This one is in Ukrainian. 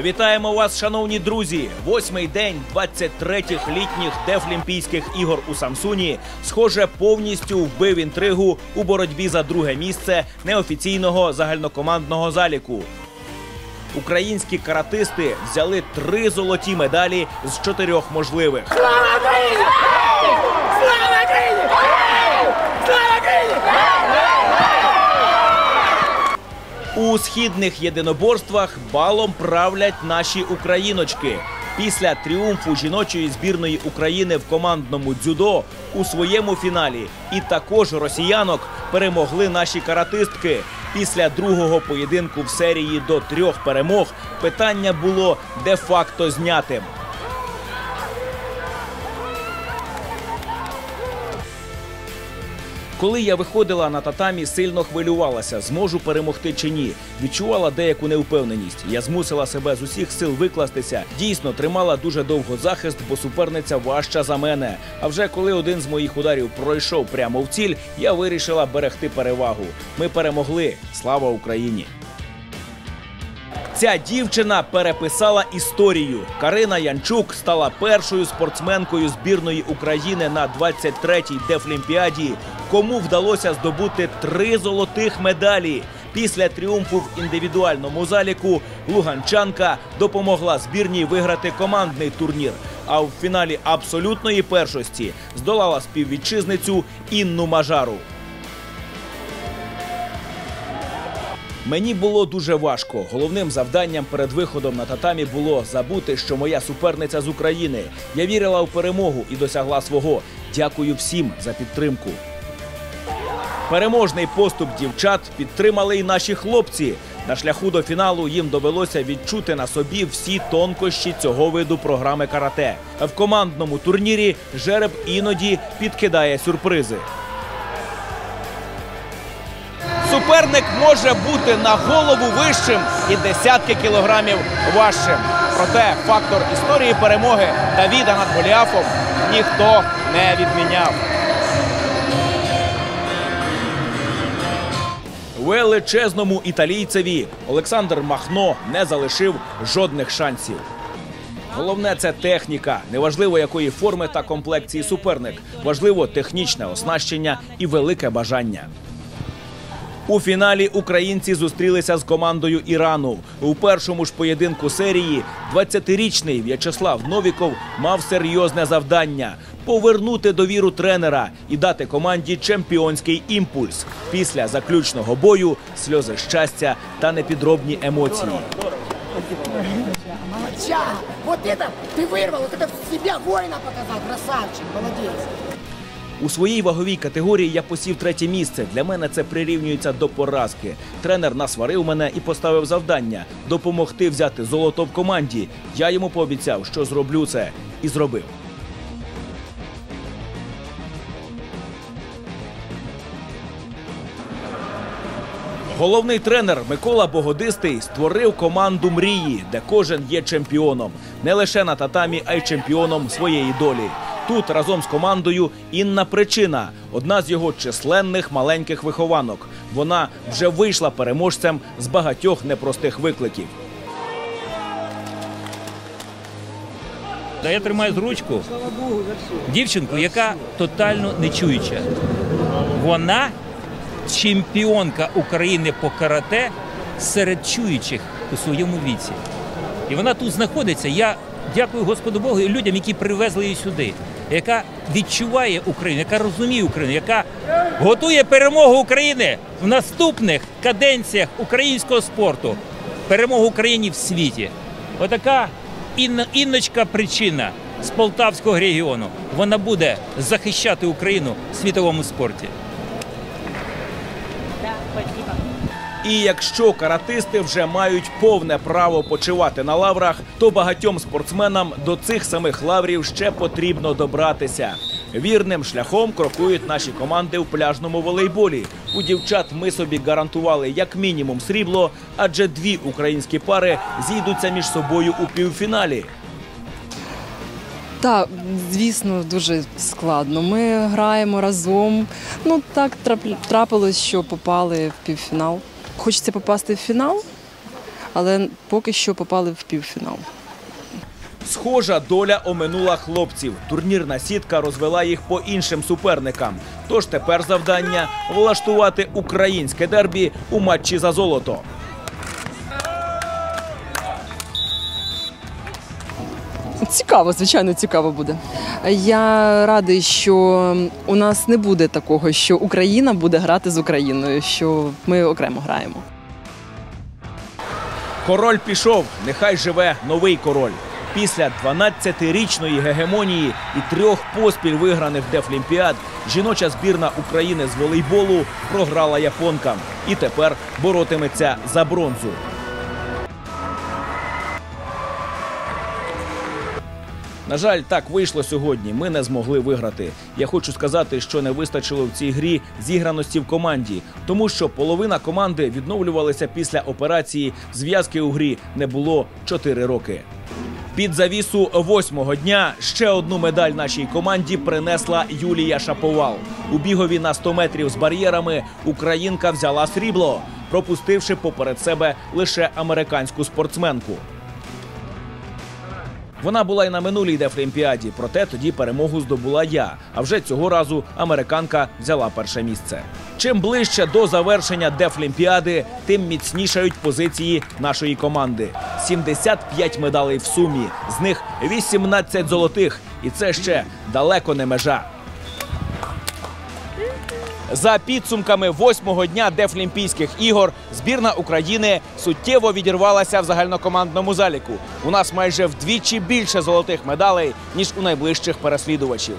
Вітаємо вас, шановні друзі! Восьмий день 23-х літніх Дефлімпійських ігор у Самсуні, схоже, повністю вбив інтригу у боротьбі за друге місце неофіційного загальнокомандного заліку. Українські каратисти взяли три золоті медалі з чотирьох можливих. Слава Україні! Слава Україні! Слава Україні! У східних єдиноборствах балом правлять наші україночки. Після тріумфу жіночої збірної України в командному дзюдо у своєму фіналі і також росіянок перемогли наші каратистки. Після другого поєдинку в серії до трьох перемог питання було де-факто знятим. Коли я виходила на татамі, сильно хвилювалася, зможу перемогти чи ні. Відчувала деяку неупевненість. Я змусила себе з усіх сил викластися. Дійсно, тримала дуже довго захист, бо суперниця важча за мене. А вже коли один з моїх ударів пройшов прямо в ціль, я вирішила берегти перевагу. Ми перемогли. Слава Україні! Ця дівчина переписала історію. Карина Янчук стала першою спортсменкою збірної України на 23-й Дефлімпіаді, кому вдалося здобути три золотих медалі. Після тріумфу в індивідуальному заліку Луганчанка допомогла збірній виграти командний турнір. А в фіналі абсолютної першості здолала співвітчизницю Інну Мажару. Мені було дуже важко. Головним завданням перед виходом на татамі було забути, що моя суперниця з України. Я вірила в перемогу і досягла свого. Дякую всім за підтримку. Переможний поступ дівчат підтримали й наші хлопці. На шляху до фіналу їм довелося відчути на собі всі тонкощі цього виду програми карате. В командному турнірі жереб іноді підкидає сюрпризи. Суперник може бути на голову вищим і десятки кілограмів важчим. Проте фактор історії перемоги Давіда над Голіафом ніхто не відміняв. Величезному італійцеві Олександр Махно не залишив жодних шансів. Головне це техніка, неважливо якої форми та комплекції суперник. Важливо технічне оснащення і велике бажання. У фіналі українці зустрілися з командою Ірану. У першому ж поєдинку серії 20-річний В'ячеслав Новіков мав серйозне завдання повернути довіру тренера і дати команді чемпіонський імпульс. Після заключного бою сльози щастя та непідробні емоції. Моча! Вот это ты вырвал, вот это в себя воина показал, красавчик, молодец. У своїй ваговій категорії я посів третє місце. Для мене це прирівнюється до поразки. Тренер насварив мене і поставив завдання допомогти взяти золото в команді. Я йому пообіцяв, що зроблю це, і зробив. Головний тренер Микола Богодистий створив команду мрії, де кожен є чемпіоном не лише на татамі, а й чемпіоном своєї долі. Тут разом з командою Інна Причина, одна з його численних маленьких вихованок. Вона вже вийшла переможцем з багатьох непростих викликів. Я тримаю з ручку дівчинку, яка тотально нечуюча. Вона чемпіонка України по карате серед чуючих у своєму віці. І вона тут знаходиться. Я дякую Господу Богу і людям, які привезли її сюди, яка відчуває Україну, яка розуміє Україну, яка готує перемогу України в наступних каденціях українського спорту, перемогу Україні в світі. Отака Інночка причина з Полтавського регіону. Вона буде захищати Україну в світовому спорті. І якщо каратисти вже мають повне право почивати на лаврах, то багатьом спортсменам до цих самих лаврів ще потрібно добратися. Вірним шляхом крокують наші команди в пляжному волейболі. У дівчат ми собі гарантували як мінімум срібло, адже дві українські пари зійдуться між собою у півфіналі. Так, звісно, дуже складно. Ми граємо разом. Ну так трапилось, що попали в півфінал. Хочеться попасти в фінал, але поки що попали в півфінал. Схожа доля оминула хлопців. Турнірна сітка розвела їх по іншим суперникам. Тож тепер завдання влаштувати українське дербі у матчі за золото. Цікаво, звичайно, цікаво буде. Я радий, що у нас не буде такого, що Україна буде грати з Україною, що ми окремо граємо. Король пішов, нехай живе новий король. Після 12-річної гегемонії і трьох поспіль виграних Дефлімпіад жіноча збірна України з волейболу програла японкам і тепер боротиметься за бронзу. На жаль, так вийшло сьогодні. Ми не змогли виграти. Я хочу сказати, що не вистачило в цій грі зіграності в команді, тому що половина команди відновлювалася після операції. Зв'язки у грі не було 4 роки. Під завісу восьмого дня ще одну медаль нашій команді принесла Юлія Шаповал. У бігові на 100 метрів з бар'єрами українка взяла срібло, пропустивши поперед себе лише американську спортсменку. Вона була й на минулій Дефлімпіаді, проте тоді перемогу здобула я. А вже цього разу американка взяла перше місце. Чим ближче до завершення Дефлімпіади, тим міцнішають позиції нашої команди. 75 медалей в сумі, з них 18 золотих, і це ще далеко не межа. За підсумками восьмого дня Дефлімпійських ігор збірна України суттєво відірвалася в загальнокомандному заліку. У нас майже вдвічі більше золотих медалей ніж у найближчих переслідувачів.